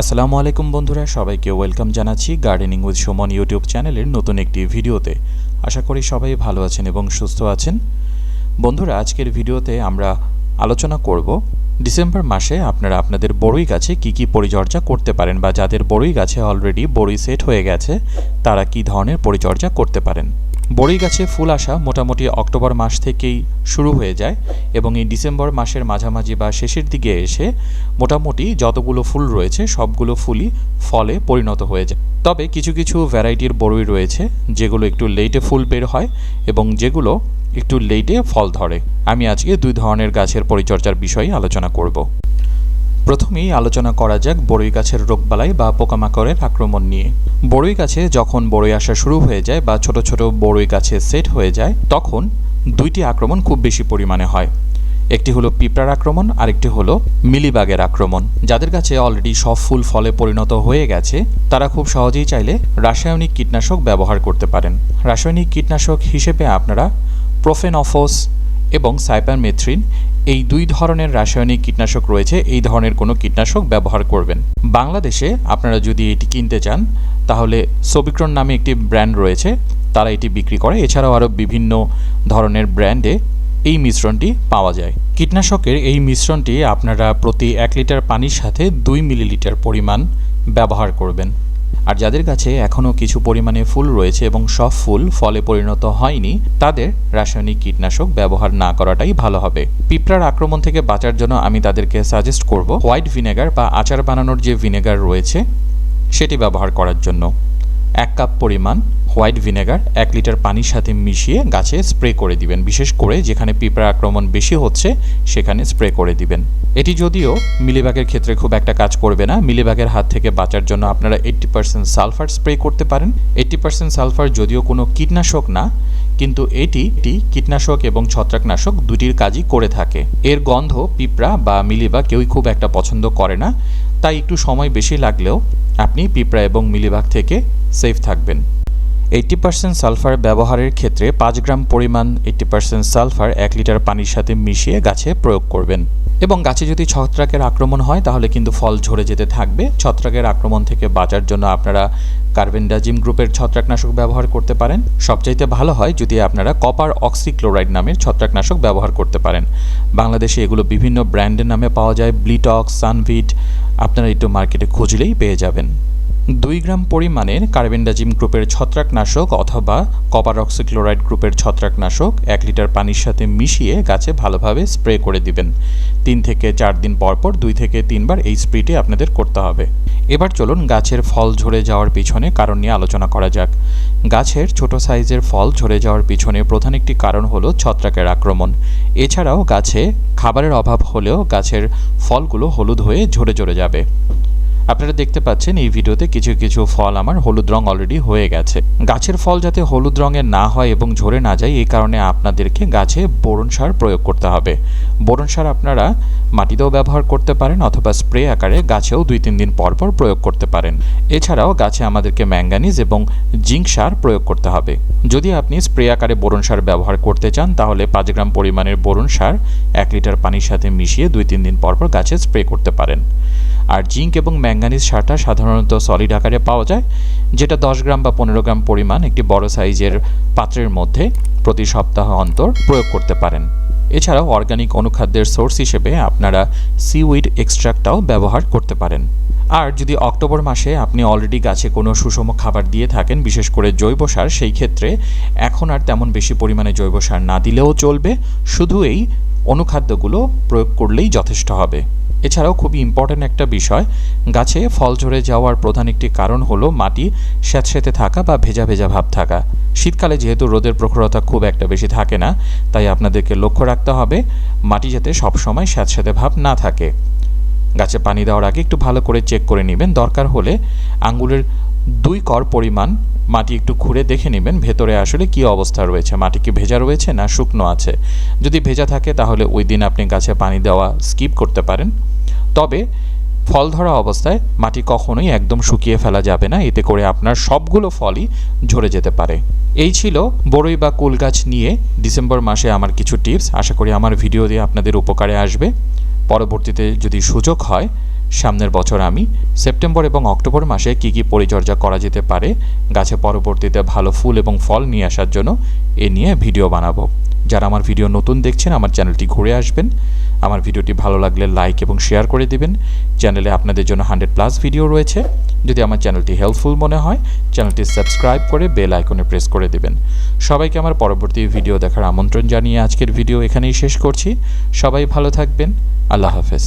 আসসালামু আলাইকুম বন্ধুরা, সবাইকে ওয়েলকাম জানাচ্ছি গার্ডেনিং উইথ সুমন ইউটিউব চ্যানেলের নতুন একটি ভিডিওতে। আশা করি সবাই ভালো আছেন এবং সুস্থ আছেন। বন্ধুরা, আজকের ভিডিওতে আমরা আলোচনা করব ডিসেম্বর মাসে আপনারা আপনাদের বড়ই গাছে কি কি পরিচর্যা করতে পারেন বা যাদের বড়ই গাছে অলরেডি বড়ই সেট হয়ে গেছে, তারা কি ধরনের পরিচর্যা করতে পারেন। বড়ই গাছে ফুল আসা মোটামুটি অক্টোবর মাস থেকেই শুরু হয়ে যায় এবং এই ডিসেম্বর মাসের মাঝামাঝি বা শেষের দিকে এসে মোটামুটি যতগুলো ফুল রয়েছে, সবগুলো ফুলই ফলে পরিণত হয়ে যায়। তবে কিছু কিছু ভ্যারাইটির বড়ই রয়েছে, যেগুলো একটু লেটে ফুল বের হয় এবং যেগুলো একটু লেটে ফল ধরে। আমি আজকে দুই ধরনের গাছের পরিচর্যার বিষয়ে আলোচনা করব। প্রথমেই আলোচনা করা যাক বড়ই গাছের রোগবালাই বা পোকামাকড়ের আক্রমণ নিয়ে। বড়ই গাছে যখন বড়ই আসা শুরু হয়ে যায় বা ছোট ছোট বড়ই গাছে সেট হয়ে যায়, তখন দুইটি আক্রমণ খুব বেশি পরিমাণে হয়। একটি হলো পিঁপড়ার আক্রমণ, আরেকটি হলো মিলিবাগের আক্রমণ। যাদের কাছে অলরেডি সব ফুল ফলে পরিণত হয়ে গেছে, তারা খুব সহজেই চাইলে রাসায়নিক কীটনাশক ব্যবহার করতে পারেন। রাসায়নিক কীটনাশক হিসেবে আপনারা প্রোফেনফোস এবং সাইপারমেথ্রিন এই দুই ধরনের রাসায়নিক কীটনাশক রয়েছে, এই ধরনের কোনো কীটনাশক ব্যবহার করবেন। বাংলাদেশে আপনারা যদি এটি কিনতে চান, তাহলে সবিক্রন নামে একটি ব্র্যান্ড রয়েছে, তারা এটি বিক্রি করে। এছাড়াও আরও বিভিন্ন ধরনের ব্র্যান্ডে এই মিশ্রণটি পাওয়া যায়। কীটনাশকের এই মিশ্রণটি আপনারা প্রতি এক লিটার পানির সাথে দুই মিলিলিটার পরিমাণ ব্যবহার করবেন। আর যাদের কাছে এখনও কিছু পরিমাণে ফুল রয়েছে এবং সব ফুল ফলে পরিণত হয়নি, তাদের রাসায়নিক কীটনাশক ব্যবহার না করাটাই ভালো হবে। পিঁপড়ার আক্রমণ থেকে বাঁচার জন্য আমি তাদেরকে সাজেস্ট করব হোয়াইট ভিনেগার বা আচার বানানোর যে ভিনেগার রয়েছে, সেটি ব্যবহার করার জন্য। এক কাপ পরিমাণ হোয়াইট ভিনেগার এক লিটার পানির সাথে মিশিয়ে গাছে স্প্রে করে দিবেন। বিশেষ করে যেখানে পিঁপড়ার আক্রমণ বেশি হচ্ছে, সেখানে স্প্রে করে দিবেন। এটি যদিও মিলিবাগের ক্ষেত্রে খুব একটা কাজ করবে না। মিলিবাগের হাত থেকে বাঁচার জন্য আপনারা এইট্টি পার্সেন্ট সালফার স্প্রে করতে পারেন। এইট্টি পার্সেন্ট সালফার যদিও কোনো কীটনাশক না, কিন্তু এটি এটি কীটনাশক এবং ছত্রাকনাশক দুটির কাজই করে থাকে। এর গন্ধ পিঁপড়া বা মিলিবাগ কেউই খুব একটা পছন্দ করে না। তাই একটু সময় বেশি লাগলেও আপনি পিঁপড়া এবং মিলিবাগ থেকে সেফ থাকবেন। এইট্টি পার্সেন্ট সালফার ব্যবহারের ক্ষেত্রে পাঁচ গ্রাম পরিমাণ এইট্টি পার্সেন্ট সালফার এক লিটার পানির সাথে মিশিয়ে গাছে প্রয়োগ করবেন। এবং গাছে যদি ছত্রাকের আক্রমণ হয়, তাহলে কিন্তু ফল ঝরে যেতে থাকবে। ছত্রাকের আক্রমণ থেকে বাঁচার জন্য আপনারা কার্বেন্ডাজিম গ্রুপের ছত্রাকনাশক ব্যবহার করতে পারেন। সবচাইতে ভালো হয় যদি আপনারা কপার অক্সিক্লোরাইড নামের ছত্রাকনাশক ব্যবহার করতে পারেন। বাংলাদেশে এগুলো বিভিন্ন ব্র্যান্ডের নামে পাওয়া যায়, ব্লিটক্স, সানভিট, আপনারা একটু মার্কেটে খুঁজলেই পেয়ে যাবেন। দুই গ্রাম পরিমাণের কার্বেন্ডাজিম গ্রুপের ছত্রাকনাশক অথবা কপার অক্সিক্লোরাইড গ্রুপের ছত্রাকনাশক এক লিটার পানির সাথে মিশিয়ে গাছে ভালোভাবে স্প্রে করে দিবেন। তিন থেকে চার দিন পর পর দুই থেকে তিনবার এই স্প্রেটি আপনাদের করতে হবে। এবার চলুন গাছের ফল ঝরে যাওয়ার পিছনে কারণ নিয়ে আলোচনা করা যাক। গাছের ছোট সাইজের ফল ঝরে যাওয়ার পিছনে প্রধান একটি কারণ হলো ছত্রাকের আক্রমণ। এছাড়াও গাছে খাবারের অভাব হলেও গাছের ফলগুলো হলুদ হয়ে ঝরে ঝরে যাবে। আপনারা দেখতে পাচ্ছেন, এই ভিডিওতে কিছু কিছু ফল আমার হলুদ রং অলরেডি হয়ে গেছে। গাছের ফল যাতে হলুদ রঙের না হয় এবং ঝরে না যায়, এই কারণে আপনাদেরকে গাছে বোরন সার প্রয়োগ করতে হবে। বোরন সার আপনারা মাটিতেও ব্যবহার করতে পারেন অথবা স্প্রে আকারে গাছেও দুই তিন দিন পর পর প্রয়োগ করতে পারেন। এছাড়াও গাছে আমাদেরকে ম্যাঙ্গানিজ এবং জিঙ্ক সার প্রয়োগ করতে হবে। যদি আপনি স্প্রে আকারে বোরন সার ব্যবহার করতে চান, তাহলে পাঁচ গ্রাম পরিমাণের বোরন সার এক লিটার পানির সাথে মিশিয়ে দুই তিন দিন পর পর গাছে স্প্রে করতে পারেন। আর জিঙ্ক এবং ম্যাঙ্গানিজ সারটা সাধারণত সলিড আকারে পাওয়া যায়, যেটা দশ গ্রাম বা পনেরো গ্রাম পরিমাণ একটি বড় সাইজের পাত্রের মধ্যে প্রতি সপ্তাহ অন্তর প্রয়োগ করতে পারেন। এছাড়াও অর্গানিক অনুখাদ্যের সোর্স হিসেবে আপনারা সিউইড এক্সট্রাক্টটাও ব্যবহার করতে পারেন। আর যদি অক্টোবর মাসে আপনি অলরেডি গাছে কোনো সুষম খাবার দিয়ে থাকেন, বিশেষ করে জৈব সার, সেই ক্ষেত্রে এখন আর তেমন বেশি পরিমাণে জৈব সার না দিলেও চলবে। শুধু এই অনুখাদ্যগুলো প্রয়োগ করলেই যথেষ্ট হবে। এছাড়াও খুবই ইম্পর্ট্যান্ট একটা বিষয়, গাছে ফল ঝরে যাওয়ার প্রধান একটি কারণ হলো মাটি স্যাঁতস্যাঁতে থাকা বা ভেজা ভেজা ভাব থাকা। শীতকালে যেহেতু রোদের প্রখরতা খুব একটা বেশি থাকে না, তাই আপনাদেরকে লক্ষ্য রাখতে হবে মাটি যাতে সবসময় স্যাঁতস্যাঁতে ভাব না থাকে। গাছে পানি দেওয়ার আগে একটু ভালো করে চেক করে নেবেন। দরকার হলে আঙ্গুলের দুই কর পরিমাণ মাটি একটু খুঁড়ে দেখে নেবেন, ভেতরে আসলে কি অবস্থা রয়েছে, মাটি কি ভেজা রয়েছে না শুকনো আছে। যদি ভেজা থাকে তাহলে ওই দিন আপনি গাছে পানি দেওয়া স্কিপ করতে পারেন। তবে ফল ধরা অবস্থায় মাটি কখনোই একদম শুকিয়ে ফেলা যাবে না, এতে করে আপনার সবগুলো ফলই ঝরে যেতে পারে। এই ছিল বড়ই বা কুল গাছ নিয়ে ডিসেম্বর মাসে আমার কিছু টিপস। আশা করি আমার ভিডিও দিয়ে আপনাদের উপকারে আসবে। পরবর্তীতে যদি সুযোগ হয়, সামনের বছর আমি সেপ্টেম্বর এবং অক্টোবর মাসে কি কি পরিচর্যা করা যেতে পারে, গাছে পরবর্তীতে ভালো ফুল এবং ফল নিয়ে আসার জন্য এ নিয়ে ভিডিও বানাবো। যারা আমার ভিডিও নতুন দেখছেন, আমার চ্যানেলটি ঘুরে আসবেন। আমার ভিডিওটি ভালো লাগলে লাইক এবং শেয়ার করে দিবেন। চ্যানেলে আপনাদের জন্য হান্ড্রেড প্লাস ভিডিও রয়েছে। যদি আমার চ্যানেলটি হেল্পফুল মনে হয় চ্যানেলটি সাবস্ক্রাইব করে বেল আইকনে প্রেস করে দিবেন। সবাইকে আমার পরবর্তী ভিডিও দেখার আমন্ত্রণ জানিয়ে আজকের ভিডিও এখানেই শেষ করছি। সবাই ভালো থাকবেন। আল্লাহ হাফেজ।